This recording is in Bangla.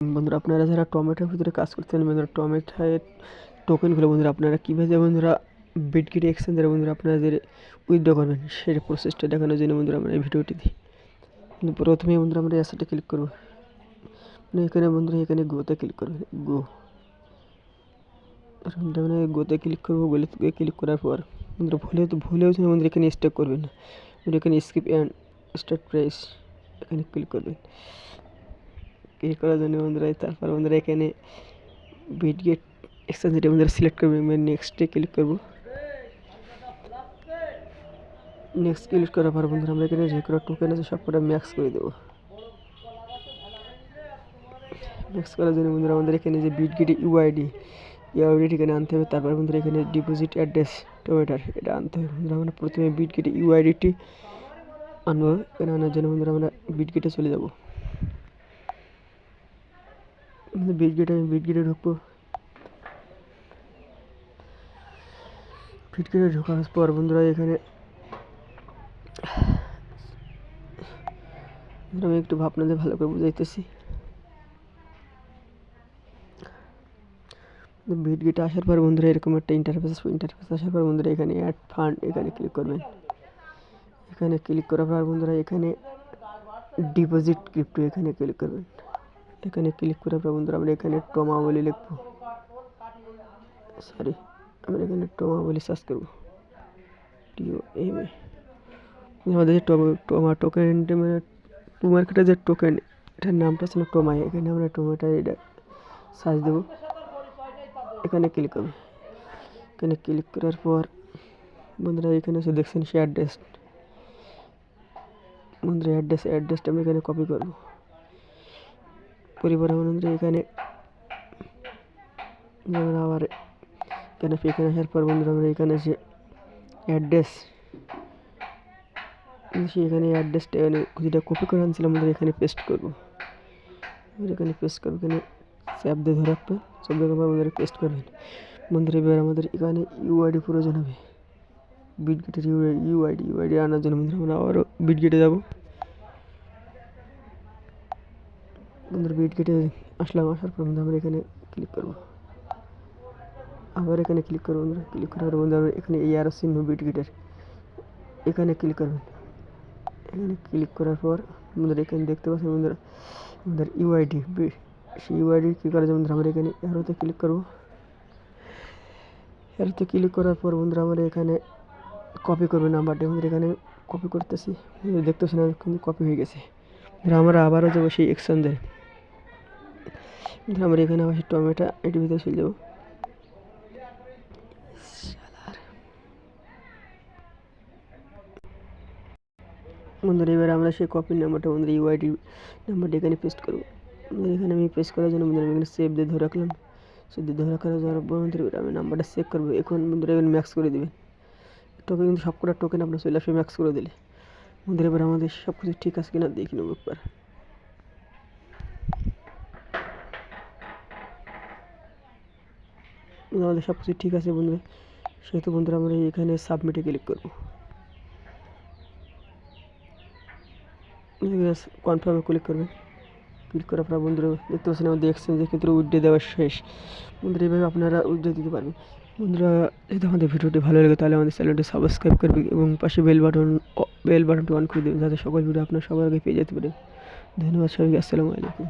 বন্ধুরা, আপনারা যারা টমেটোর ভিতরে কাজ করতেন বন্ধুরা, টমেটোর টোকেনগুলো বন্ধুরা, আপনারা কীভাবে বন্ধুরা বিটকিট এক্সচেঞ্জারে বন্ধুরা আপনারা যে উইথড্র করবেন, সেই প্রসেসটা দেখানোর জন্য, বন্ধুরা, আমরা এই ভিডিওটি দিই। কিন্তু প্রথমেই, বন্ধুরা, আমরা অ্যাসেটে ক্লিক করব। মানে এখানে, বন্ধুরা, এখানে গোতে ক্লিক করবেন গো মানে গোতে ক্লিক করব, বলে ক্লিক করার পর, বন্ধুরা ভুলে তো, ভুলেও যেন, বন্ধুরা, এখানে স্টেপ করবেন না। এখানে স্কিপ অ্যান্ড স্টার্ট প্রাইস এখানে ক্লিক করবেন। ক্লিক করার জন্য বন্ধুরা, তারপর বন্ধুরা এখানে বিটগেট এক্সচেঞ্জটা বন্ধুরা সিলেক্ট করবেন নেক্সটে ক্লিক করব। নেক্সট ক্লিক করার পর বন্ধুরা আমরা এখানে কোনো টোকেন আছে সব কটা ম্যাক্স করে দেবো। ম্যাক্স করার জন্য বন্ধুরা আমাদের এখানে যে বিট বিটগেট ইউআইডি ইউআইডি এখানে আনতে হবে, তারপর বন্ধুরা এখানে ডিপোজিট অ্যাড্রেস টোমেটার এটা আনতে হবে। বন্ধুরা আমরা প্রথমে বিটগেট ইউআইডিটি আনব, এখানে আনার জন্য বন্ধুরা আমরা বিটগেটে চলে যাব। বিটগেটে আমি বিটগেটে ঢুকবো বিটগেটে ঢোকার পর বন্ধুরা এখানে আমি একটু ভাবনাতে ভালো করে বুঝাইতেছি বিটগেটে আসার পর বন্ধুরা এরকম একটা ইন্টারফেস ইন্টারফেস আসার পর বন্ধুরা এখানে অ্যাড ফান্ড এখানে ক্লিক করবেন এখানে ক্লিক করার পর বন্ধুরা এখানে ডিপোজিট ক্রিপ্টো এখানে ক্লিক করবেন এখানে ক্লিক করার পর বন্ধুরা? আমরা এখানে টোমা বলে লিখব। সরি আমরা এখানে টোমা বলে সার্চ করব। টিও এম এ আমাদের যে টোমা টোকেন মানে টু মার্কেটের যে টোকেন এটার নামটা ছিল টোমাই। এখানে আমরা টোমাটা এটা সার্চ দেবো। এখানে ক্লিক করব। এখানে ক্লিক করার পর বন্ধুরা এখানে এসে দেখছেন সে অ্যাড্রেস বন্ধুরা অ্যাড্রেস অ্যাড্রেসটা আমি এখানে কপি করব। পরিবার বন্ধুরা এখানে যেমন আবার এখানে এখানে আসার পর বন্ধুরা আমরা এখানে এসে অ্যাড্রেস এখানে অ্যাড্রেসটা এখানে যেটা কপি করে আনছিলাম আমাদের এখানে পেস্ট করব। এখানে পেস্ট করব, এখানে স্যাপ দিয়ে ধরে রাখবেন সব জায়গায় আমাদের পেস্ট করবেন। বন্ধুরা এবার আমাদের এখানে ইউআইডি প্রয়োজন হবে। বিটগেটের ইউআইডি ইউআইডি আনার জন্য বন্ধুরা আমরা আবারও বিটগেটে যাব। বন্ধুরা বিটগেটে আসলাম, আসার পর বন্ধু আমরা এখানে ক্লিক করব। আবার এখানে ক্লিক করব বন্ধুরা ক্লিক করার বন্ধু আমরা এখানে এই আরও চিহ্ন বিটগেটের এখানে ক্লিক করবেন। এখানে ক্লিক করার পর বন্ধুরা এখানে দেখতে পাচ্ছেন বন্ধুরা, আমাদের ইউআইডি সেই ইউআইডি কী করা যায় বন্ধুরা, আমরা এখানে অ্যারোতে ক্লিক করব। অ্যারোতে ক্লিক করার পর বন্ধুরা আমরা এখানে কপি করবে নাম্বারটা বন্ধুরা এখানে কপি করতেছি দেখতেছি না কিন্তু কপি হয়ে গেছে। আমরা আবারও যাব সেই এক্সচেঞ্জে আমরা এখানে আবার টমেটো এটির ভিতরে চলে বন্ধুরা, এবার আমরা সেই কপির নাম্বারটা বন্ধুরা ইউআইডি নাম্বারটা এখানে পেস্ট করব। বন্ধুরা, এখানে আমি পেস্ট করার জন্য বন্ধুরা আমি এখানে সেভ দিয়ে ধরে রাখলাম। সেভ দিয়ে ধরে রাখার জন্য বন্ধুরা, এবার আমি নাম্বারটা সেভ করব। এখন বন্ধুরা এখানে ম্যাক্স করে দেবেন টোকেন কিন্তু সব কটা টোকেন আপনার চলে আসবে ম্যাক্স করে দিলে। বন্ধুরা, এবার আমাদের সব কিছু ঠিক আছে কিনা দেখে নেব একবার। আমাদের সব কিছু ঠিক আছে বন্ধুরা। সেহেতু বন্ধুরা আমরা এখানে সাবমিটে ক্লিক করব। কনফার্মে ক্লিক করবেন ক্লিক করার পর বন্ধুরা দেখতে পাচ্ছেন আমাদের এক্সচেঞ্জের ক্ষেত্রে উইড্রো দেওয়া শেষ। বন্ধুরা এইভাবে আপনারা উইড্রো দিতে পারবেন। বন্ধুরা, যদি আমাদের ভিডিওটি ভালো লাগে তাহলে আমাদের চ্যানেলটি সাবস্ক্রাইব করবে এবং পাশে বেল বাটন বেল বাটনটি অন করে দেবেন, যাতে সকল ভিডিও আপনার সবার আগে পেয়ে যেতে পারে ধন্যবাদ সবাইকে, আসসালামু আলাইকুম।